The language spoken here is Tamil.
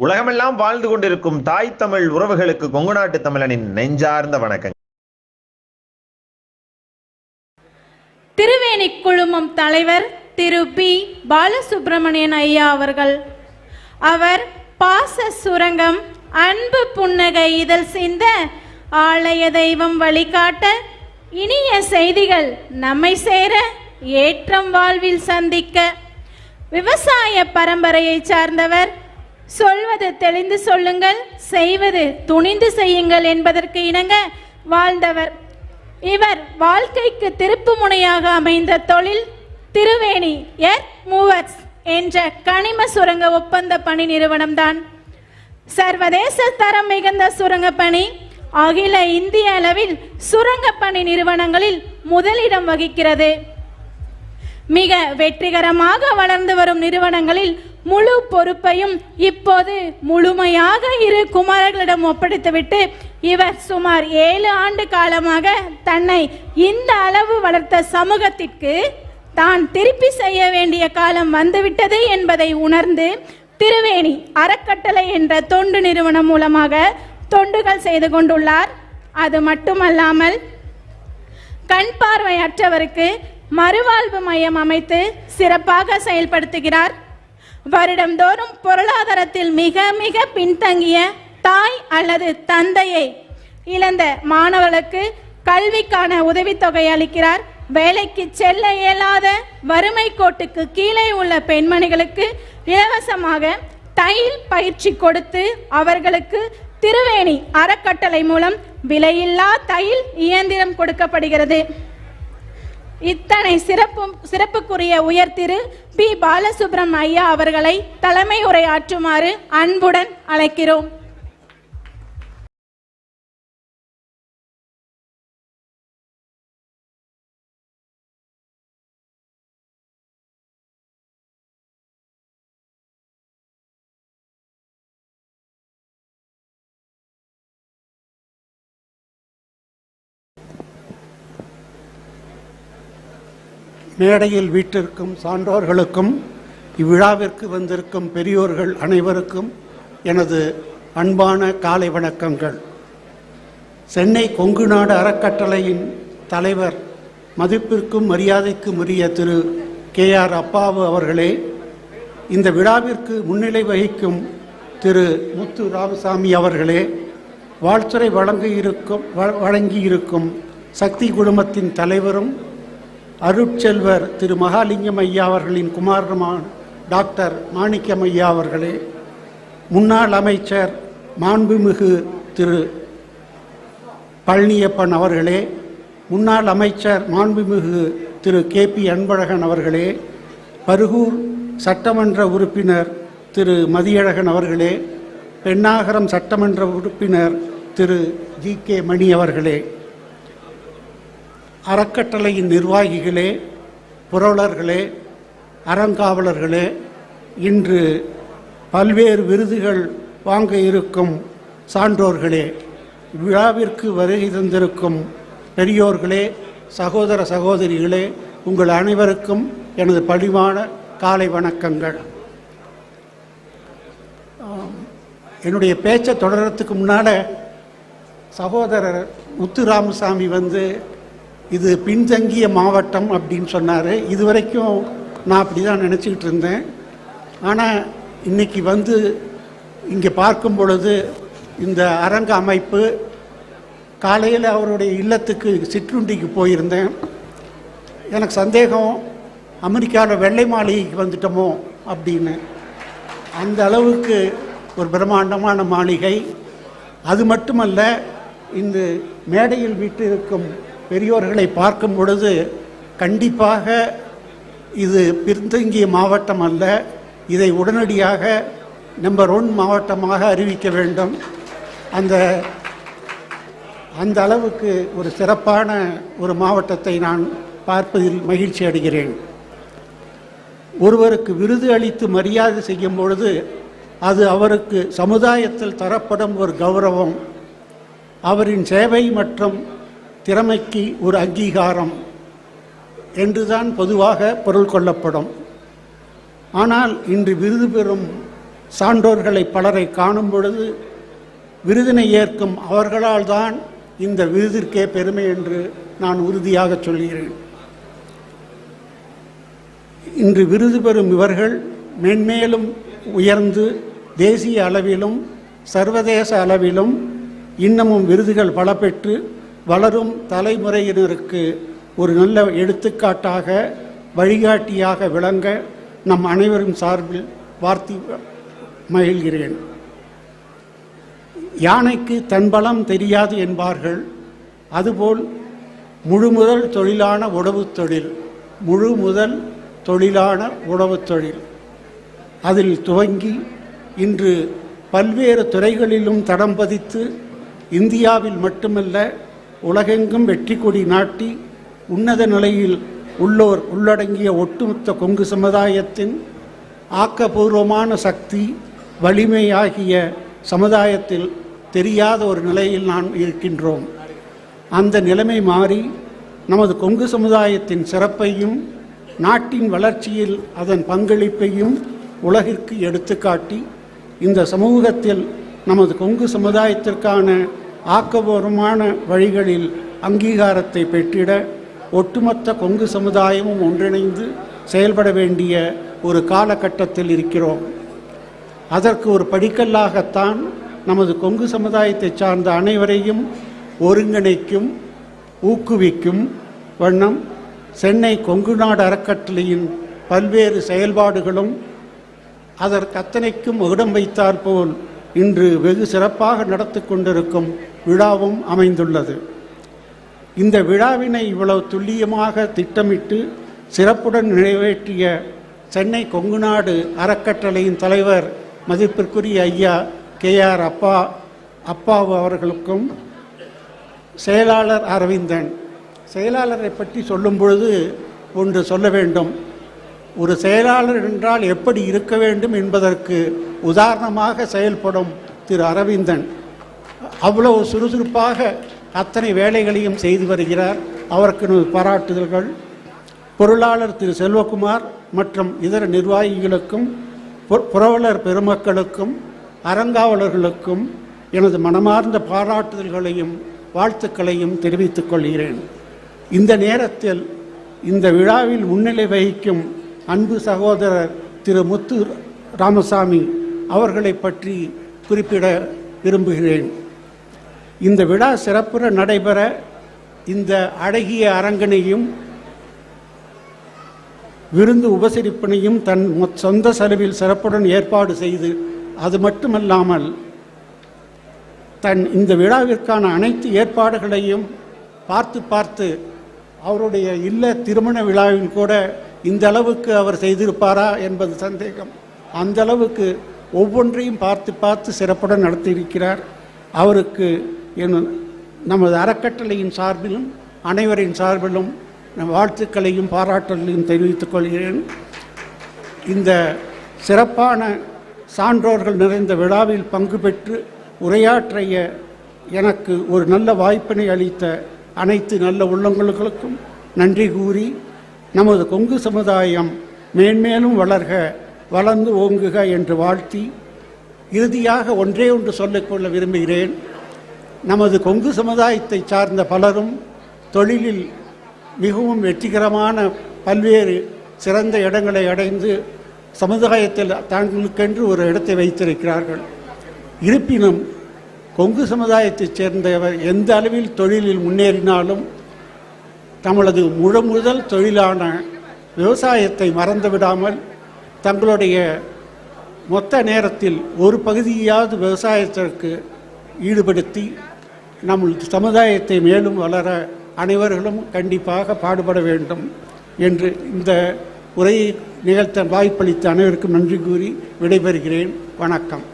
உலகமெல்லாம் வாழ்ந்து கொண்டிருக்கும் தாய் தமிழ் உறவுகளுக்கு கொங்கு நாட்டு தமிழனின் நெஞ்சார்ந்த வணக்கம் திருவேணி குழுமம் தலைவர் திரு பி. பாலசுப்பிரமணியன் ஐயா அவர்கள். அவர் பாச சுரங்கம் அன்பு புன்னகை இதழ் சிந்த ஆலய தெய்வம் வழிகாட்ட இனிய செய்திகள் நம்மை சேர ஏற்றம் வாழ்வில் சந்திக்க விவசாய பரம்பரையை சார்ந்தவர் சொல்வது தெளிந்து சொல்லுங்கள் செய்வது துணிந்து செய்யுங்கள் என்பதற்கு இணங்க வாழ்ந்தவர். இவர் வாழ்க்கைக்கு திருப்பு முனையாக அமைந்த தொழில் திருவேணி எர்த் மூவர்ஸ் என்ற கனிம சுரங்க ஒப்பந்த பணி நிறுவனம்தான். சர்வதேச தரம் மிகுந்த சுரங்க பணி அகில இந்திய அளவில் சுரங்க பணி நிறுவனங்களில் முதலிடம் வகிக்கிறது. மிக வெற்றிகரமாக வளர்ந்து வரும் நிறுவனங்களில் முழு பொறுப்பையும் இப்போது முழுமையாக இரு குமாரர்களிடம் ஒப்படைத்துவிட்டு இவர் சுமார் ஏழு ஆண்டு காலமாக தன்னை இந்த அளவு வளர்த்த சமூகத்திற்கு தான் திருப்பி செய்ய வேண்டிய காலம் வந்துவிட்டது என்பதை உணர்ந்து திருவேணி அறக்கட்டளை என்ற தொண்டு நிறுவனம் மூலமாக தொண்டுகள் செய்து கொண்டுள்ளார். அது மட்டுமல்லாமல் கண் பார்வையற்றவருக்கு மறுவாழ்வு மையம் அமைத்து சிறப்பாக செயல்படுத்துகிறார். வருடந்தோறும் பொருளாதாரத்தில் மிக மிக பின்தங்கிய தாய் அல்லது தந்தையை இழந்த மாணவர்களுக்கு கல்விக்கான உதவித்தொகை அளிக்கிறார். வேலைக்கு செல்ல இயலாத வறுமை கோட்டுக்கு கீழே உள்ள பெண்மணிகளுக்கு இலவசமாக தையல் பயிற்சி கொடுத்து அவர்களுக்கு திருவேணி அறக்கட்டளை மூலம் விலையில்லா தையல் இயந்திரம் கொடுக்கப்படுகிறது. இத்தனை சிறப்பு சிறப்புக்குரிய உயர் திரு பி. பாலசுப்ரம் ஐயா அவர்களை தலைமை உரையாற்றுமாறு அன்புடன் அழைக்கிறோம். மேடையில் வீட்டிற்கும் சான்றோர்களுக்கும் இவ்விழாவிற்கு வந்திருக்கும் பெரியோர்கள் அனைவருக்கும் எனது அன்பான காலை வணக்கங்கள். சென்னை கொங்கு நாடு அறக்கட்டளையின் தலைவர் மதிப்பிற்கும் மரியாதைக்கும் உரிய திரு. கே. ஆர். அப்பாவு அவர்களே இந்த விழாவிற்கு முன்னிலை வகிக்கும் திரு. முத்து ராமசாமி அவர்களே வாழ்த்துறை வழங்கியிருக்கும் வ- வழங்கியிருக்கும் சக்தி குழுமத்தின் தலைவரும் அருட்செல்வர் திரு மகாலிங்கம் ஐயா அவர்களின் குமாரமான டாக்டர் மாணிக்கம் ஐயா அவர்களே முன்னாள் அமைச்சர் மாண்புமிகு திரு பழனியப்பன் அவர்களே முன்னாள் அமைச்சர் மாண்புமிகு திரு கே பி அன்பழகன் அவர்களே பருகூர் சட்டமன்ற உறுப்பினர் திரு மதியழகன் அவர்களே பெண்ணாகரம் சட்டமன்ற உறுப்பினர் திரு ஜி கே மணி அவர்களே. அறக்கட்டளையின் நிர்வாகிகளே புரவலர்களே அறங்காவலர்களே இன்று பல்வேறு விருதுகள் வாங்க இருக்கும் சான்றோர்களே விழாவிற்கு வருகை தந்திருக்கும் பெரியோர்களே சகோதர சகோதரிகளே உங்கள் அனைவருக்கும் எனது பணிவான காலை வணக்கங்கள். என்னுடைய பேச்சை தொடர்றதுக்கு முன்னால் சகோதரர் முத்து ராமசாமி வந்து இது பின்தங்கிய மாவட்டம் அப்படின்னு சொன்னார். இதுவரைக்கும் நான் அப்படி தான் நினச்சிக்கிட்டு இருந்தேன். ஆனால் இன்னைக்கு வந்து இங்கே பார்க்கும் பொழுது இந்த அரங்க அமைப்பு காலையில் அவருடைய இல்லத்துக்கு சிற்றுண்டிக்கு போயிருந்தேன். எனக்கு சந்தேகம் அமெரிக்காவில் வெள்ளை மாளிகைக்கு வந்துட்டோமோ அப்படின்னு. அந்த அளவுக்கு ஒரு பிரம்மாண்டமான மாளிகை. அது மட்டுமல்ல இந்த மேடையில் வீட்டிருக்கும் பெரியோர்களை பார்க்கும் பொழுது கண்டிப்பாக இது பின்தங்கிய மாவட்டம் அல்ல. இதை உடனடியாக நம்பர் ஒன் மாவட்டமாக அறிவிக்க வேண்டும். அந்த அந்த அளவுக்கு ஒரு சிறப்பான ஒரு மாவட்டத்தை நான் பார்ப்பதில் மகிழ்ச்சி அடைகிறேன். ஒருவருக்கு விருது அளித்து மரியாதை செய்யும் பொழுது அது அவருக்கு சமுதாயத்தில் தரப்படும் ஒரு கௌரவம். அவரின் சேவை மற்றும் திறமைக்கு ஒரு அங்கீகாரம் என்றுதான் பொதுவாக பொருள் கொள்ளப்படும். ஆனால் இன்று விருது பெறும் சான்றோர்களை பலரை காணும் பொழுது விருதினை ஏற்கும் அவர்களால் தான் இந்த விருதிற்கே பெருமை என்று நான் உறுதியாக சொல்கிறேன். இன்று விருது பெறும் இவர்கள் மென்மேலும் உயர்ந்து தேசிய அளவிலும் சர்வதேச அளவிலும் இன்னமும் விருதுகள் பல பெற்று வளரும் தலைமுறையினருக்கு ஒரு நல்ல எடுத்துக்காட்டாக வழிகாட்டியாக விளங்க நம் அனைவரும் சார்பில் வார்த்தை மகிழ்கிறேன். யானைக்கு தன் பலம் தெரியாது என்பார்கள். அதுபோல் முழு முதல் தொழிலான உழவுத் தொழில் முழு முதல் தொழிலான உழவுத் தொழில். அதில் துவங்கி இன்று பல்வேறு துறைகளிலும் தடம் பதித்து இந்தியாவில் மட்டுமல்ல உலகெங்கும் வெற்றி கொடி நாட்டி உன்னத நிலையில் உள்ளோர் உள்ளடங்கிய ஒட்டுமொத்த கொங்கு சமுதாயத்தின் ஆக்கபூர்வமான சக்தி வலிமை ஆகிய சமுதாயத்தில் தெரியாத ஒரு நிலையில் நாம் இருக்கின்றோம். அந்த நிலைமை மாறி நமது கொங்கு சமுதாயத்தின் சிறப்பையும் நாட்டின் வளர்ச்சியில் அதன் பங்களிப்பையும் உலகிற்கு எடுத்துக்காட்டி இந்த சமூகத்தில் நமது கொங்கு சமுதாயத்திற்கான ஆக்கபூர்வமான வழிகளில் அங்கீகாரத்தை பெற்றிட ஒட்டுமொத்த கொங்கு சமுதாயமும் ஒன்றிணைந்து செயல்பட வேண்டிய ஒரு காலகட்டத்தில் இருக்கிறோம். அதற்கு ஒரு படிக்கல்லாகத்தான் நமது கொங்கு சமுதாயத்தை சார்ந்த அனைவரையும் ஒருங்கிணைக்கும் ஊக்குவிக்கும் வண்ணம் சென்னை கொங்கு நாடு அறக்கட்டளையின் பல்வேறு செயல்பாடுகளும் அதற்கு அத்தனைக்கும் இடம் வைத்தாற்போல் இன்று வெகு சிறப்பாக நடத்தி கொண்டிருக்கும் விழாவும் அமைந்துள்ளது. இந்த விழாவினை இவ்வளவு துல்லியமாக திட்டமிட்டு சிறப்புடன் நிறைவேற்றிய சென்னை கொங்குநாடு அறக்கட்டளையின் தலைவர் மதிப்பிற்குரிய ஐயா கே ஆர் அப்பா அப்பாவு அவர்களுக்கும் செயலாளர் அரவிந்தன். செயலாளரை பற்றி சொல்லும் பொழுது ஒன்று சொல்ல வேண்டும். ஒரு செயலாளர் என்றால் எப்படி இருக்க வேண்டும் என்பதற்கு உதாரணமாக செயல்படும் திரு அரவிந்தன். அவ்வளவு சுறுசுறுப்பாக அத்தனை வேலைகளையும் செய்து வருகிறார். அவருக்கு பாராட்டுதல்கள். பொருளாளர் திரு செல்வகுமார் மற்றும் இதர நிர்வாகிகளுக்கும் புரவலர் பெருமக்களுக்கும் அறங்காவலர்களுக்கும் எனது மனமார்ந்த பாராட்டுதல்களையும் வாழ்த்துக்களையும் தெரிவித்துக் கொள்கிறேன். இந்த நேரத்தில் இந்த விழாவில் முன்னிலை வகிக்கும் அன்பு சகோதரர் திரு முத்து ராமசாமி அவர்களை பற்றி குறிப்பிட விரும்புகிறேன். இந்த விழா சிறப்புற நடைபெற இந்த அழகிய அரங்கனையும் விருந்து உபசரிப்பினையும் தன் சொந்த செலவில் சிறப்புடன் ஏற்பாடு செய்து அது மட்டுமல்லாமல் தன் இந்த விழாவிற்கான அனைத்து ஏற்பாடுகளையும் பார்த்து பார்த்து அவருடைய இல்ல திருமண விழாவில் கூட இந்த அளவுக்கு அவர் செய்திருப்பாரா என்பது சந்தேகம். அந்த அளவுக்கு ஒவ்வொன்றையும் பார்த்து பார்த்து சிறப்புடன் நடத்தியிருக்கிறார். அவருக்கு என் நமது அறக்கட்டளையின் சார்பிலும் அனைவரின் சார்பிலும் நம் வாழ்த்துக்களையும் பாராட்டுகளையும் தெரிவித்துக் கொள்கிறேன். இந்த சிறப்பான சான்றோர்கள் நிறைந்த விழாவில் பங்கு பெற்று உரையாற்றிய எனக்கு ஒரு நல்ல வாய்ப்பினை அளித்த அனைத்து நல்ல உள்ளங்களுக்கும் நன்றி கூறி நமது கொங்கு சமுதாயம் மேன்மேலும் வளர்க. வளர்ந்து ஓங்குக என்று வாழ்த்தி இறுதியாக ஒன்றே ஒன்று சொல்லிக்கொள்ள விரும்புகிறேன். நமது கொங்கு சமுதாயத்தை சார்ந்த பலரும் தொழிலில் மிகவும் வெற்றிகரமான பல்வேறு சிறந்த இடங்களை அடைந்து சமுதாயத்தில் தங்களுக்கென்று ஒரு இடத்தை வைத்திருக்கிறார்கள். இருப்பினும் கொங்கு சமுதாயத்தைச் சேர்ந்தவர் எந்த அளவில் தொழிலில் முன்னேறினாலும் தமது முழு முதல் தொழிலான விவசாயத்தை மறந்து விடாமல் தங்களுடைய மொத்த நேரத்தில் ஒரு பகுதியாவது விவசாயத்திற்கு ஈடுபடுத்தி நம் சமுதாயத்தை மேலும் வளர அனைவர்களும் கண்டிப்பாக பாடுபட வேண்டும் என்று இந்த உரையை நிகழ்த்த வாய்ப்பளித்த அனைவருக்கும் நன்றி கூறி விடைபெறுகிறேன். வணக்கம்.